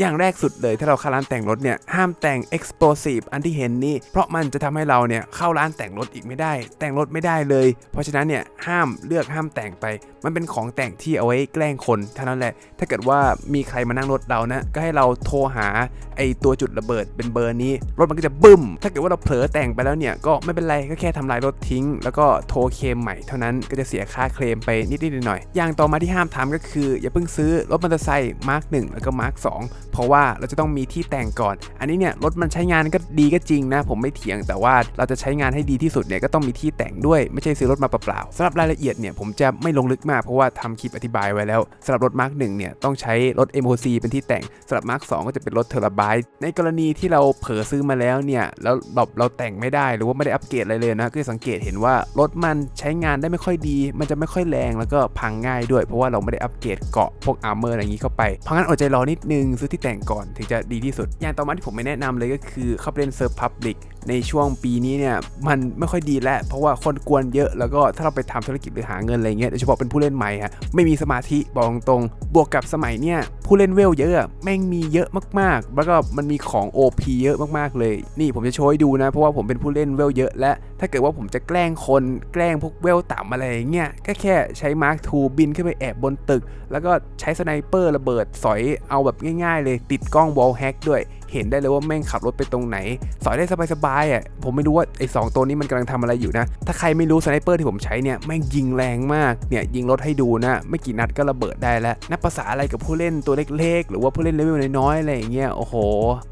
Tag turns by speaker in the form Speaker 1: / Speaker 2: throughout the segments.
Speaker 1: อย่างแรกสุดเลยถ้าเราเข้าร้านแต่งรถเนี่ยห้ามแต่ง explosive อันที่เห็นนี่เพราะมันจะทำให้เราเนี่ยเข้าร้านแต่งรถอีกไม่ได้ แต่งรถไม่ได้เลย เพราะฉะนั้นเนี่ยห้ามเลือกห้ามแต่งไป มันเป็นของแต่งที่เอาไว้แกล้งคนเท่านั้นแหละ ถ้าเกิดว่ามีใครมานั่งรถเรานะก็ให้เราโทรหาไอตัวจุดระเบิดเป็นเบอร์นี้ รถมันก็จะบึ้ม ถ้าเกิดว่าเราเผลอแต่งไปแล้วเนี่ยก็ไม่เป็นไรก็แค่ทำลายรถทิ้ง แล้วก็โทรเคลมใหม่เท่านั้นก็จะเสียค่าเคลมไปนิดๆหน่อยๆอย่างต่อมาที่ห้ามทำก็คือ อย่าเพิ่งซื้อรถมอเตอร์ไซค์มาร์กหแล้วก็มาร์กส เพราะว่าเราจะต้องมีที่แต่งก่อน อันนี้เนี่ยรถมันใช้งานก็ดีก็จริงนะ ผมไม่เถียงแต่ว่าเราจะใช้งานให้ดีที่สุดเนี่ยก็ต้องมีที่แต่งด้วยไม่ใช่ซื้อรถมาเปล่าๆสำหรับรายละเอียดเนี่ยผมจะไม่ลงลึกมากเพราะว่าทำคลิปอธิบายไว้แล้วสำหรับรถมาร์กหนึ่งเนี่ยต้องใช้รถ MOC เป็นที่แต่งสำหรับมาร์กสก็จะเป็นรถเทอร์บายในกรณีที่เราเผลอซื้อมาแล้วเนี่ยแล้วแบบเราแต่งไม่ได้หรือว่าไม่ได้อัปเกรดอะไรเลยนะก็จะสังเกตเห็นว่ารถมันใช้งานได้ไม่ค่อยดี มันจะไม่ค่อยแรงแล้วก็พังง่ายด้วย เพราะว่าเราไม่ได้อัปเกรดเกาะพวกอาร์เมอร์อะไรอย่างนี้เข้าไปเพราะงั้นอดใจรอนิดนึงซื้อที่แต่งก่อนถึงจะดีที่สุด อย่างต่อมาที่ผมไม่แนะนำเลยก็คือเข้าไปเล่นเซิร์ฟพับลิกในช่วงปีนี้เนี่ยมันไม่ค่อยดีแล้ว เพราะว่าคนกวนเยอะแล้วก็ถ้าเราไปทำธุรกิจหรือหาเงินอะไรเงี้ยโดยเฉพาะเป็นผู้เล่นใหม่ฮะไม่มีสมาธิบอกตรงบวกกับสมัยเนี่ยผู้เล่นเวลเยอะแม่งมีเยอะมากๆ แล้วก็มันมีของ OP เยอะมากๆเลย นี่ผมจะโชว์ให้ดูนะ เพราะว่าผมเป็นผู้เล่นเวลเยอะและ ถ้าเกิดว่าผมจะแกล้งคนแกล้งพวกเวลต่ำอะไรเงี้ยก็แค่ใช้มาร์คทูบินขึ้นไปแอบบนตึก แล้วก็ใช้สไนเปอร์ระเบิดสอยเอาแบบง่ายๆ เลยติดกล้องวอลแฮกด้วย เห็นได้เลยว่าแม่งขับรถไปตรงไหน สอยได้สบายๆอะผมไม่รู้ว่าไอ้สตัวนี้มันกำลังทำอะไรอยู่นะ ถ้าใครไม่รู้สไนเปอร์ที่ผมใช้เนี่ยแม่งยิงแรงมากเนี่ยยิงรถให้ดูนะไม่กี่นัดก็ระเบิดได้แล้วนับภาษาอะไรกับผู้เล่นตัวเล็กๆ หรือว่าผู้เล่นเลเวลน้อยๆอะไรอย่างเงี้ยโอ้โห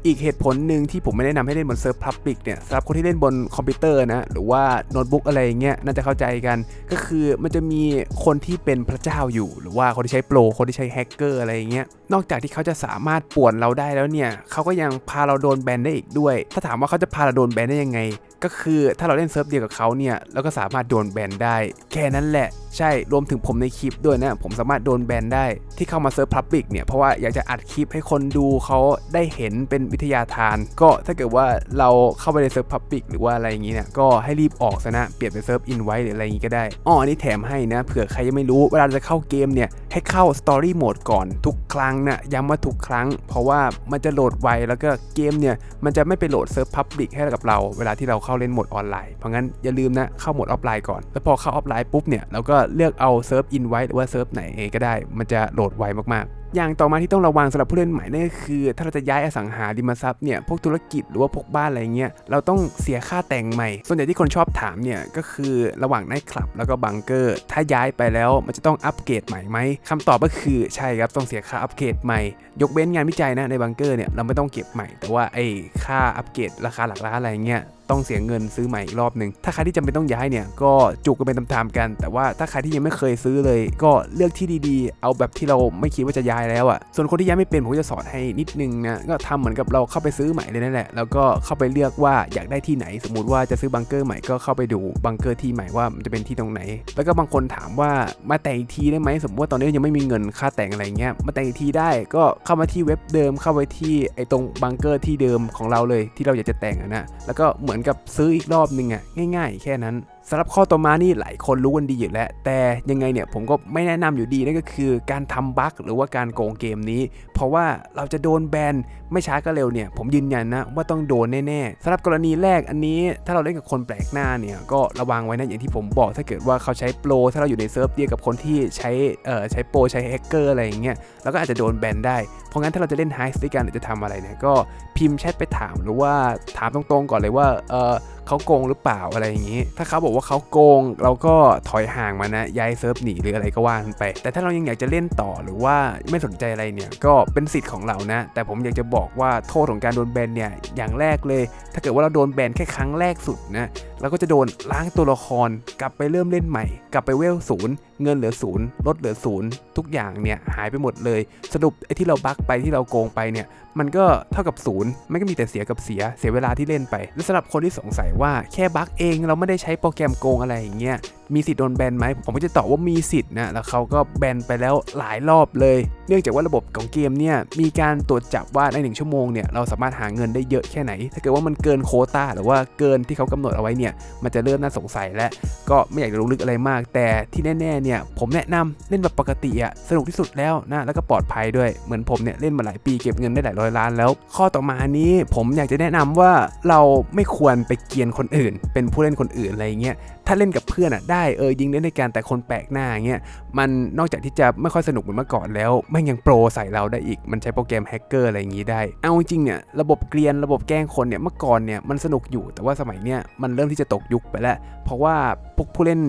Speaker 1: อีกเหตุผลหนึ่งที่ผมไม่แนะนำให้เล่นบนเซิร์ฟพับลิกเนี่ยสำหรับคนที่เล่นบนคอมพิวเตอร์นะหรือว่าโน้ตบุ๊กอะไรอย่างเงี้ยน่าจะเข้าใจกัน ก็คือมันจะมีคนที่เป็นพระเจ้าอยู่ หรือว่าคนที่ใช้โปรคนที่ใช้แฮกเกอร์อะไรอย่างเงี้ยนอกจากที่เขาจะสามารถป่วนเราได้แล้วเนี่ยเขาก็ยังพาเราโดนแบนได้อีกด้วย ถ้าถามว่าเขาจะพาเราโดนแบนได้ยังไง ก็คือถ้าเราเล่นเซิร์ฟเดียวกับเขาเนี่ยเราก็สามารถโดนแบนได้ แค่นั้นแหละ ใช่รวมถึงผมในคลิปด้วยนะ ผมสามารถโดนแบนได้ที่เข้ามาเซิร์ฟพับบิกเนี่ย เพราะว่าอยากจะอัดคลิปให้คนดูเขาได้เห็นเป็นวิทยาทาน ก็ถ้าเกิดว่าเราเข้าไปในเซิร์ฟพับบิกหรือว่าอะไรอย่างนี้เนี่ยก็ให้รีบออกซะนะเปลี่ยนเป็นเซิร์ฟอินไว้หรืออะไรอย่างนี้ก็ได้อ๋ออันนี้แถมให้นะเผื่อใครยังไม่รู้เวลาจะเข้าเกมเนี่ยให้เข้าสตอรี่โหมดก่อนทุกครั้งนะย้ำว่าทุกครั้ง เพราะว่ามันจะโหลดไวแล้วก็เกมเนี่ยมันจะไม่ไปโหลดเซิร์ฟพับบิกให้กับเรา เวลาที่เราเข้าเล่นโหมดออนไลน์ เพราะงั้นอย่าลืมนะเข้าโหมดออฟไลน์ก่อน แล้วพอเข้าออฟไลน์ปุ๊บเนี่ยเราก็เลือกเอาเซิร์ฟอินไว้หรือว่าเซิร์ฟไหนก็ได้ มันจะโหลดไวมากๆ อย่างต่อมาที่ต้องระวังสำหรับผู้เล่นใหม่นั่นก็คือ ถ้าเราจะย้ายอสังหาริมทรัพย์เนี่ยพวกธุรกิจหรือว่าพวกบ้านอะไรเงี้ยเราต้องเสียค่าแต่งใหม่ ส่วนใหญ่ที่คนชอบถามเนี่ยก็คือระหว่างไนท์คลับแล้วก็บังเกอร์ ถ้าย้ายไปแล้วมันจะต้องอัปเกรดใหม่ไหมคำตอบก็คือใช่ครับต้องเสียค่าอัปเกรดใหม่ ยกเว้นงานวิจัยนะในบังเกอร์เนี่ยเราไม่ต้องเก็บใหม่แต่ว่าไอ้ค่าอัปเกรดราคาหลักล้านอะไรเงี้ยต้องเสียเงินซื้อใหม่อีกรอบหนึ่ง ถ้าใครที่จำเป็นต้องย้ายเนี่ย ก็จุกกันเป็นตามๆกัน แต่ว่าถ้าใครที่ยังไม่เคยซื้อเลย ก็เลือกที่ดีๆ เอาแบบที่เราไม่คิดว่าจะย้ายแล้วอะ่ะ ส่วนคนที่ย้ายไม่เป็นผมก็จะสอนให้นิดนึงนะก็ทำเหมือนกับเราเข้าไปซื้อใหม่เลยนั่นแหละ แล้วก็เข้าไปเลือกว่าอยากได้ที่ไหน สมมติว่าจะซื้อบังเกอร์ใหม่ก็เข้าไปดูบังเกอร์ที่ใหม่ว่ามันจะเป็นที่ตรงไหน แล้วก็บางคนถามว่ามาแต่งอีกทีได้ไหมสมมติว่าตอนนี้ยังไม่มีเงินค่าแต่งอะไรเงี้ยมาแต่งอีกทีได้ก็เข้ามาที่เว็บเดิมเข้าไปที่ไอ้ตรงบังเกอร์ที่เดิมของเราเลยที่เราอยากจะแต่งนะแล้วก็เหมือนกับซื้ออีกรอบหนึ่งอะง่าย ๆ แค่นั้น สำหรับข้อต่อมานี่หลายคนรู้กันดีอยู่แล้ว แต่ยังไงเนี่ยผมก็ไม่แนะนำอยู่ดีนั่นก็คือการทำบั๊กหรือว่าการโกงเกมนี้ ราะว่าเราจะโดนแบนไม่ช้าก็เร็วเนี่ยผมยืนยันนะว่าต้องโดนแน่ๆสำหรับกรณีแรกอันนี้ ถ้าเราเล่นกับคนแปลกหน้าเนี่ยก็ระวังไว้นะอย่างที่ผมบอกถ้าเกิดว่าเขาใช้โปรถ้าเราอยู่ในเซิร์ฟเดียวกับคนที่ใช้เอ่อใช้โปรใช้แฮกเกอร์อะไรอย่างเงี้ยแล้วก็อาจจะโดนแบนได้เพราะงั้นถ้าเราจะเล่นไฮสต์ด้วยกันจะทำอะไรเนี่ยก็พิมพ์แชทไปถามหรือว่าถามตรงๆก่อนเลยว่าเออเขาโกงหรือเปล่าอะไรอย่างนี้ ถ้าเขาบอกว่าเขาโกง เราก็ถอยห่างมานะย้ายเซิร์ฟหนีหรืออะไรก็ว่ากันไป แต่ถ้าเรายังอยากจะเล่นต่อหรือว่าไม่สนใจอะไรเนี่ยก็เป็นสิทธิ์ของเรานะ แต่ผมอยากจะบอกว่าโทษของการโดนแบนเนี่ยอย่างแรกเลย ถ้าเกิดว่าเราโดนแบนแค่ครั้งแรกสุดนะ เราก็จะโดนล้างตัวละคร กลับไปเริ่มเล่นใหม่ กลับไปเวลศูนย์เงินเหลือศูนย์ลดเหลือศูนย์ทุกอย่างเนี่ยหายไปหมดเลย สรุปไอ้ที่เราบั๊กไปที่เราโกงไปเนี่ยมันก็เท่ากับศูนย์ไม่ก็มีแต่เสียกับเสียเสียเวลาที่เล่นไป และสำหรับคนที่สงสัยว่าแค่บั๊กเองเราไม่ได้ใช้โปรแกรมโกงอะไรอย่างเงี้ยมีสิทธิ์โดนแบนไหมผมก็จะตอบว่ามีสิทธิ์นะแล้วเขาก็แบนไปแล้วหลายรอบเลย เนื่องจากว่าระบบของเกมเนี่ยมีการตรวจจับว่าในหนึ่งชั่วโมงเนี่ยเราสามารถหาเงินได้เยอะแค่ไหน ถ้าเกิดว่ามันเกินโคต้าหรือว่าเกินที่เขากำหนดเอาไว้เนี่ยมันจะเริ่มน่าสงสัยและก็ไม่อยากจะลงลึกอะไรมาก แต่ที่แน่ๆเนี่ยผมแนะนำเล่นแบบปกติอะสนุกที่สุดแล้วนะแล้วก็ปลอดภัยด้วยเหมือนผมเนี่ยเล่นมาหลายปีเก็บเงินได้หลายร้อยล้านแล้ว ข้อต่อมานี้ผมอยากจะแนะนำว่าเราไม่ควรไปเกียนคนอื่น เป็นผู้เล่นคนอื่นอะไรเงี้ย ถ้าเล่นกับเพื่อนอะได้เออยิงเล่นในการแต่คนแปลกหน้าเงี้ยมันนอกจากที่จะไม่ค่อยสนุกเหมือนเมื่อก่อนแล้วม่งยังโปรใส่เราได้อีกมันใช้โปรแกรมแฮกเกอร์อะไรอย่างงี้ได้ เอาจริงเนี่ยระบบเกรียนระบบแกล้งคนเนี่ยเมื่อก่อนเนี่ยมันสนุกอยู่แต่ว่าสมัยเนี่ยมันเริ่มที่จะตกยุคไปแล้ว เพราะว่าพวกผู้เล่น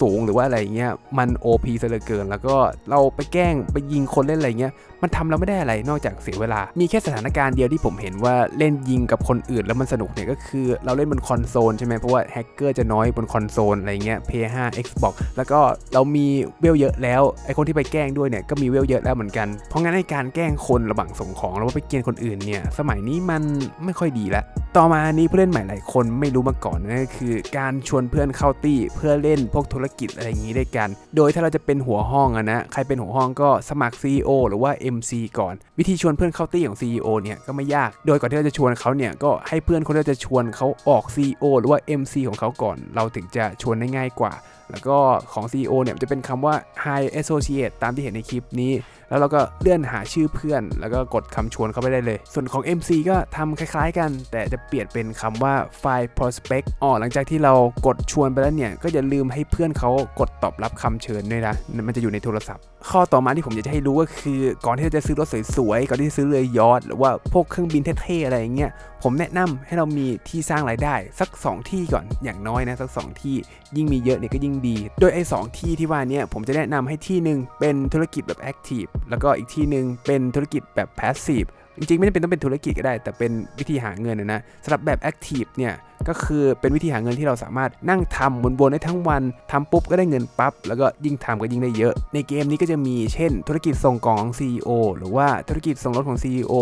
Speaker 1: สูงๆหรือว่าอะไรเงี้ยมัน OP ซะเหลือเกิน แล้วก็เราไปแกล้งไปยิงคนเล่นอะไรเงี้ยมันทำเราไม่ได้อะไรนอกจากเสียเวลา มีแค่สถานการณ์เดียวที่ผมเห็นว่าเล่นยิงกับคนอื่นแล้วมันสนุกเนี่ยก็คือเราเล่นบนคอนโซลใช่ไหมเพราะว่าแฮกเกอร์จะน้อยบนคอนโซลอะไรเงี้ย PS5 Xbox แล้วก็เรามีเวลเยอะแล้วไอคนที่ไปแกล้งด้วยเนี่ยก็มีเวลเยอะแล้วเหมือนกัน เพราะงั้นในการแกล้งคนระหว่างส่งของแล้วว่าไปเกลียนคนอื่นเนี่ยสมัยนี้มันไม่ค่อยดีละต่อมานี้ผู้เล่นใหม่หลายคนไม่รู้มาก่อนนั่นก็คือ การชวนเพื่อนเข้าตี้เพื่อเล่นพวกธุรกิจอะไรอย่างนี้ด้วยกัน โดยถ้าเราจะเป็นหัวห้องอะนะใครเป็นหัวห้องก็สมัคร CEO หรือว่า MC ก่อน วิธีชวนเพื่อนเข้าตี้ของ CEO เนี่ยก็ไม่ยาก โดยก่อนที่เราจะชวนเขาเนี่ยก็ให้เพื่อนคนที่เราจะชวนเขาออก CEO หรือว่า MC ของเขาก่อน เราถึงจะชวนได้ง่ายกว่า แล้วก็ของ CEO เนี่ยจะเป็นคำว่า High Associate ตามที่เห็นในคลิปนี้ แล้วเราก็เลื่อนหาชื่อเพื่อน แล้วก็กดคำชวนเข้าไปได้เลย ส่วนของ MC ก็ทำคล้ายๆกัน แต่จะเปลี่ยนเป็นคำว่า File Prospect อ๋อหลังจากที่เรากดชวนไปแล้วเนี่ย ก็อย่าลืมให้เพื่อนเขากดตอบรับคำเชิญด้วยนะ มันจะอยู่ในโทรศัพท์ ข้อต่อมาที่ผมอยากจะให้รู้ก็คือ ก่อนที่เราจะซื้อรถสวยๆ ก่อนที่จะซื้อเรือยอทหรือว่าพวกเครื่องบินเท่ๆอะไรอย่างเงี้ย ผมแนะนำให้เรามีที่สร้างรายได้ สัก 2 ที่ก่อน อย่างน้อยนะสัก 2 ที่ ยิ่งมีเยอะเนี่ยก็ยิ่งดี โดยไอ้สที่ที่ว่านี่ผมจะแนะนำให้ที่หนึ่งเป็นธุรกิจแบบ Active แล้วก็อีกที่หนึ่งเป็นธุรกิจแบบ Passive จริงๆ ไม่จำเป็นต้องเป็นธุรกิจก็ได้ แต่เป็นวิธีหาเงินนะนะสำหรับแบบ Active เนี่ยก็คือเป็นวิธีหาเงินที่เราสามารถนั่งทำวนๆได้ทั้งวันทำปุ๊บก็ได้เงินปั๊บแล้วก็ยิ่งทำก็ยิ่งได้เยอะ ในเกมนี้ก็จะมีเช่น ธุรกิจส่งกล่องของ CEO หรือว่าธุรกิจส่งรถของ CEO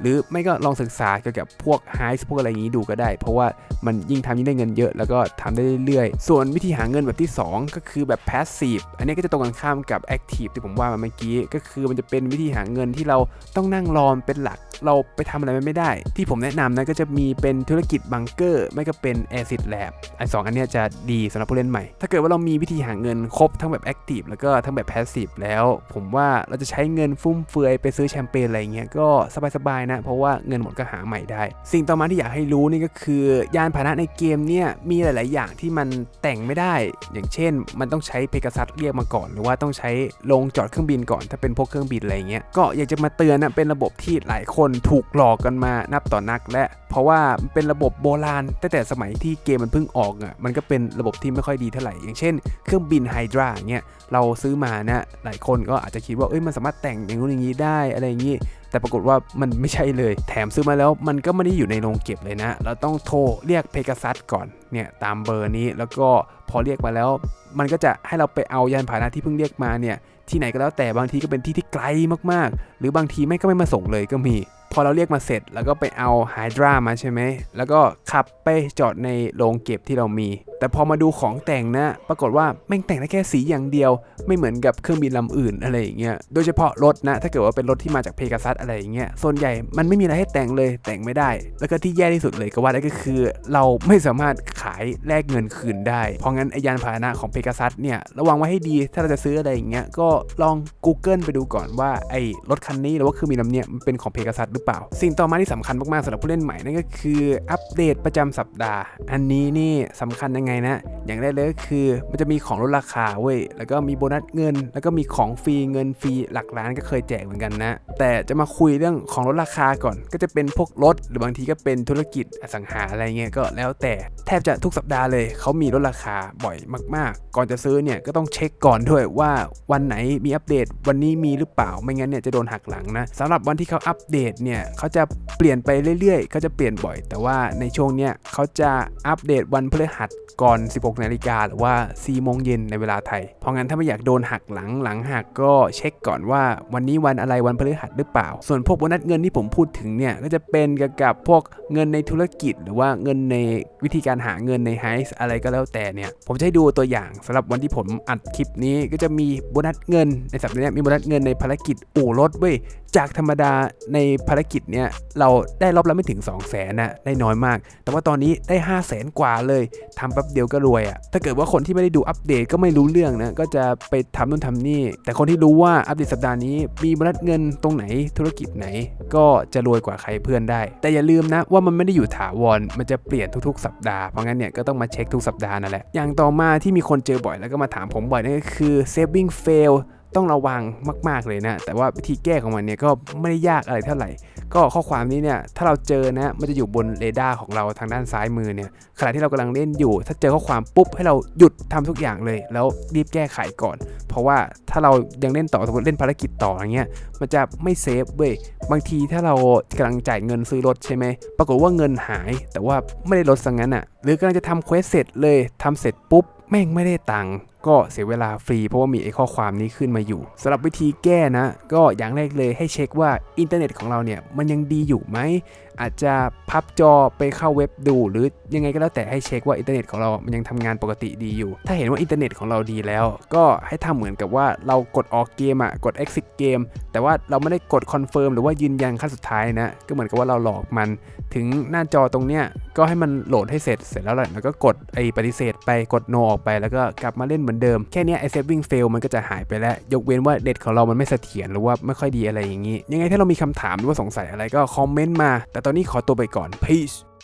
Speaker 1: หรือไม่ก็ลองศึกษาเกี่ยวกับพวกไฮส์พวกอะไรอย่างนี้ดูก็ได้ เพราะว่ามันยิ่งทำยิ่งได้เงินเยอะแล้วก็ทำได้เรื่อยๆ ส่วนวิธีหาเงินแบบที่ 2 ก็คือแบบ passive อันนี้ก็จะตรงกันข้ามกับ active ที่ผมว่ามาเมื่อกี้ก็คือมันจะเป็นวิธีหาเงินที่เราต้องนั่งรอเป็นหลักเราไปทำอะไรไม่ได้ ที่ผมแนะนำนะก็จะมีเป็นธุรกิจบังเกอร์ ไม่ก็เป็น acid lab ไอ้สองอันนี้จะดีสำหรับผู้เล่นใหม่ ถ้าเกิดว่าเรามีวิธีหาเงินครบทั้งแบบ active แล้วก็ทั้งแบบ passive แล้ว ผมว่าเราจะใช้เงินฟุ่มเฟือยไปซื้อแชมเปญอะไรเงี้ยก็สบายๆนะ เพราะว่าเงินหมดก็หาใหม่ได้ สิ่งต่อมาที่อยากให้รู้นี่ก็คือยานพาหนะในเกมเนี่ยมีหลาย ๆ อย่างที่มันแต่งไม่ได้ อย่างเช่น มันต้องใช้เพก a ซัสเรียกมาก่อน หรือว่าต้องใช้ลงจอดเครื่องบินก่อน ถ้าเป็นพวกเครื่องบินอะไรเงี้ยก็อยากจะมาเตือนนะเป็นระบบที่หลายคนถูกหลอกกันมานับต่อนักและ เพราะว่าเป็นระบบโบราณตั้งแต่สมัยที่เกมมันเพิ่งออกอะมันก็เป็นระบบที่ไม่ค่อยดีเท่าไหร่ อย่างเช่นเครื่องบินไฮดราเงี้ยเราซื้อมานะหลายคนก็อาจจะคิดว่าเอ้ยมันสามารถแต่งอย่างนู้นอย่างนี้ได้อะไรอย่างนี้แต่ปรากฏว่ามันไม่ใช่เลย แถมซื้อมาแล้วมันก็ไม่ได้อยู่ในโรงเก็บเลยนะ เราต้องโทรเรียกเพกซัสก่อนเนี่ยตามเบอร์นี้แล้วก็พอเรียกมาแล้ว มันก็จะให้เราไปเอายานพาหนะที่เพิ่งเรียกมาเนี่ยที่ไหนก็แล้วแต่บางทีก็เป็นที่ที่ไกลมากๆ หรือบางทีไม่ก็ไม่มาส่งเลยก็มี พอเราเรียกมาเสร็จแล้วก็ไปเอาไฮดรามาใช่ไหม แล้วก็ขับไปจอดในโรงเก็บที่เรามี แต่พอมาดูของแต่งนะ ปรากฏว่าแม่งแต่งได้แค่สีอย่างเดียว ไม่เหมือนกับเครื่องบินลำอื่นอะไรอย่างเงี้ย โดยเฉพาะรถนะ ถ้าเกิดว่าเป็นรถที่มาจากเพก a ซัสอะไรอย่างเงี้ย ส่วนใหญ่มันไม่มีอะไรให้แต่งเลยแต่งไม่ได้ แล้วก็ที่แย่ที่สุดเลยก็ว่าได้ก็คือ เราไม่สามารถขายแลกเงินคืนได้ เพราะงั้นไอยานพาหนะของเพก a ซัสเนี่ยระวังไว้ให้ดี ถ้าเราจะซื้ออะไรอย่างเงี้ยก็ลอง Google ไปดูก่อนว่าไอรถคันนี้หรือว่าเครื่องบินลำเนี้ยมันเป็นของเพก a ซัสรือเปล่า สิ่งต่อมาที่สำคัญมากๆสำหรับผู้เล่นใหม่นั่นก็คืออัปเดตประจำสัปดาห์ อันนี้นี่สำคัญยังไงนะ อย่างแรกเลยก็คือมันจะมีของลดราคาเว้ยแล้วก็มีโบนัสเงิน แล้วก็มีของฟรีเงินฟรีหลักล้านก็เคยแจกเหมือนกันนะ แต่จะมาคุยเรื่องของลดราคาก่อน ก็จะเป็นพวกรถหรือบางทีก็เป็นธุรกิจอสังหาอะไรเงี้ยก็แล้วแต่แทบจะทุกสัปดาห์เลยเขามีลดราคาบ่อยมาก ๆ ก่อนจะซื้อเนี่ยก็ต้องเช็คก่อนด้วยว่าวันไหนมีอัปเดตวันนี้มีหรือเปล่าไม่งั้นเนี่ยจะโดนหักหลังนะสำหรับวันที่เขาอัปเดตเนี่ยเขาจะเปลี่ยนไปเรื่อยๆเขาจะเปลี่ยนบ่อย แต่ว่าในช่วงเนี้ยเขาจะอัปเดตวันพฤหัสก่อน 16 นาฬิกาหรือว่า 4 โมงเย็นในเวลาไทย เพราะงั้นถ้าไม่อยากโดนหักหลังหลังหักก็เช็คก่อนว่าวันนี้วันอะไรวันพฤหัสหรือเปล่า ส่วนพวกโบนัสเงินที่ผมพูดถึงเนี่ยก็จะเป็นเกี่ยวกับพวกเงินในธุรกิจ หรือว่าเงินในวิธีการหาเงินในไฮส์อะไรก็แล้วแต่เนี่ยผมจะให้ดูตัวอย่างสำหรับวันที่ผมอัดคลิปนี้ก็จะมีโบนัสเงินในสัปดาห์นี้มีโบนัสเงินในภารกิจอู่รถเว้ยจากธรรมดาในภารกิจเนี่ยเราได้รอบละไม่ถึง 2 0 0แสนนะได้น้อยมาก แต่ว่าตอนนี้ได้ 5 0 0แสนกว่าเลยทำแป๊บเดียวก็รวยอะ่ะถ้าเกิดว่าคนที่ไม่ได้ดูอัปเดตก็ไม่รู้เรื่องนะก็จะไปทำนู่นทำนี่ แต่คนที่รู้ว่าอัปเดตสัปดาห์นี้ มีบนัสเงินตรงไหนธุรกิจไหน ก็จะรวยกว่าใครเพื่อนได้ แต่อย่าลืมนะว่ามันไม่ได้อยู่ถาวรมันจะเปลี่ยนทุกๆ สัปดาห์เพราะงั้นเนี่ยก็ต้องมาเช็คทุกสัปดาห์นั่นแหละอย่างต่อมาที่มีคนเจอบ่อยแล้วก็มาถามผมบ่อยนั่นก็คือ saving fail ต้องระวังมาก ๆเลยนะ แต่ว่าวิธีแก้ของมันเนี่ยก็ไม่ได้ยากอะไรเท่าไหร่ ก็ข้อความนี้เนี่ยถ้าเราเจอนะมันจะอยู่บนเรดาร์ของเราทางด้านซ้ายมือเนี่ยขณะที่เรากำลังเล่นอยู่ ถ้าเจอข้อความปุ๊บให้เราหยุดทำทุกอย่างเลย แล้วรีบแก้ไขก่อน เพราะว่าถ้าเรายังเล่นต่อสมมติเล่นภารกิจต่ออย่างเงี้ยมันจะไม่เซฟเว้ยบางทีถ้าเรากำลังจ่ายเงินซื้อรถใช่ไหมปรากฏว่าเงินหาย แต่ว่าไม่ได้รถซะงั้นอะหรือกำลังจะทำเควสเสร็จเลยทำเสร็จปุ๊บแม่งไม่ได้ตังค์ก็เสียเวลาฟรีเพราะว่ามีไอ้ข้อความนี้ขึ้นมาอยู่สำหรับวิธีแก้นะ ก็อย่างแรกเลยให้เช็คว่าอินเทอร์เน็ตของเราเนี่ยมันยังดีอยู่ไหม อาจจะพับจอไปเข้าเว็บดู หรือยังไงก็แล้วแต่ให้เช็คว่าอินเทอร์เน็ตของเรามันยังทำงานปกติดีอยู่ ถ้าเห็นว่าอินเทอร์เน็ตของเราดีแล้ว ก็ให้ทำเหมือนกับว่าเรากดออกเกมอะกด exit เกมแต่ว่าเราไม่ได้กดคอนเฟิร์มหรือว่ายืนยันขั้นสุดท้ายนะก็เหมือนกับว่าเราหลอกมัน ถึงหน้าจอตรงเนี้ยก็ให้มันโหลดให้เสร็จเสร็จแล้วแหละแล้วก็กดไอ้ปฏิเสธไปกด no ออกไปแล้วก็กลับมาเล่นเหมือนเดิม แค่นี้ไอ้ saving fail มันก็จะหายไปแล้ว ยกเว้นว่าเน็ตของเรามันไม่เสถียรหรือว่าไม่ค่อยดีอะไรอย่างนี้ ยังไงถ้าเรามีคำถามหรือว่าสงสัยอะไรก็คอมเมนต์มา แต่ตอนนี้ขอตัวไปก่อน peace